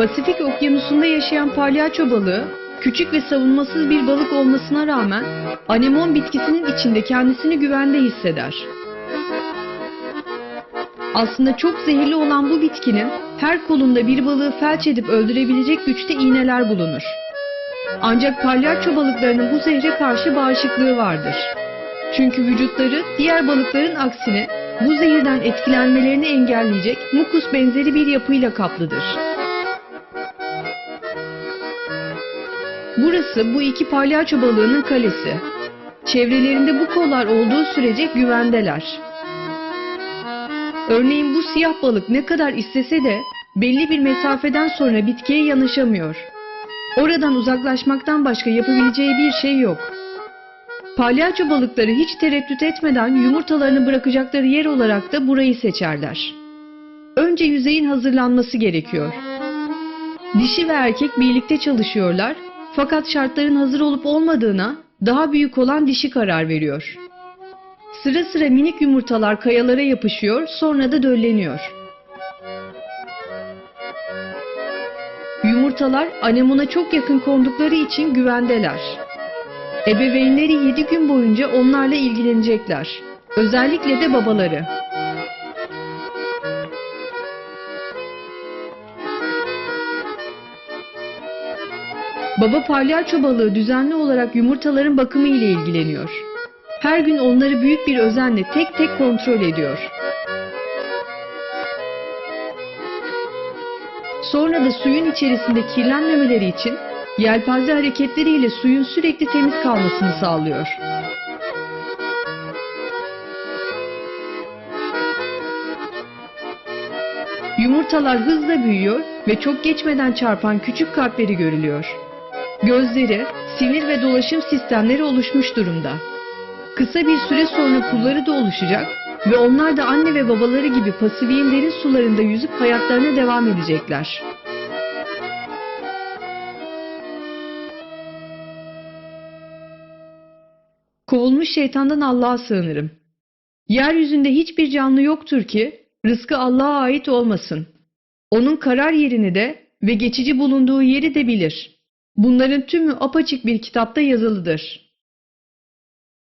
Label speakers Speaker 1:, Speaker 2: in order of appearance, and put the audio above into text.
Speaker 1: Pasifik okyanusunda yaşayan palyaço balığı, küçük ve savunmasız bir balık olmasına rağmen anemon bitkisinin içinde kendisini güvende hisseder. Aslında çok zehirli olan bu bitkinin her kolunda bir balığı felç edip öldürebilecek güçte iğneler bulunur. Ancak palyaço balıklarının bu zehre karşı bağışıklığı vardır. Çünkü vücutları diğer balıkların aksine bu zehirden etkilenmelerini engelleyecek mukus benzeri bir yapıyla kaplıdır. Burası bu iki palyaço balığının kalesi. Çevrelerinde bu kollar olduğu sürece güvendeler. Örneğin bu siyah balık ne kadar istese de belli bir mesafeden sonra bitkiye yanaşamıyor. Oradan uzaklaşmaktan başka yapabileceği bir şey yok. Palyaço balıkları hiç tereddüt etmeden yumurtalarını bırakacakları yer olarak da burayı seçerler. Önce yüzeyin hazırlanması gerekiyor. Dişi ve erkek birlikte çalışıyorlar fakat şartların hazır olup olmadığına daha büyük olan dişi karar veriyor. Sıra sıra minik yumurtalar kayalara yapışıyor sonra da dölleniyor. Yumurtalar anemona çok yakın kondukları için güvendeler. Ebeveynleri 7 gün boyunca onlarla ilgilenecekler. Özellikle de babaları. Baba palyaço balığı düzenli olarak yumurtaların bakımı ile ilgileniyor. Her gün onları büyük bir özenle tek tek kontrol ediyor. Sonra da suyun içerisinde kirlenmemeleri için yelpaze hareketleriyle suyun sürekli temiz kalmasını sağlıyor. Yumurtalar hızla büyüyor ve çok geçmeden çarpan küçük kalpleri görülüyor. Gözleri, sinir ve dolaşım sistemleri oluşmuş durumda. Kısa bir süre sonra pulları da oluşacak ve onlar da anne ve babaları gibi pasifiğin derin sularında yüzüp hayatlarına devam edecekler. Kovulmuş şeytandan Allah'a sığınırım. Yeryüzünde hiçbir canlı yoktur ki rızkı Allah'a ait olmasın. Onun karar yerini de ve geçici bulunduğu yeri de bilir. Bunların tümü apaçık bir kitapta yazılıdır.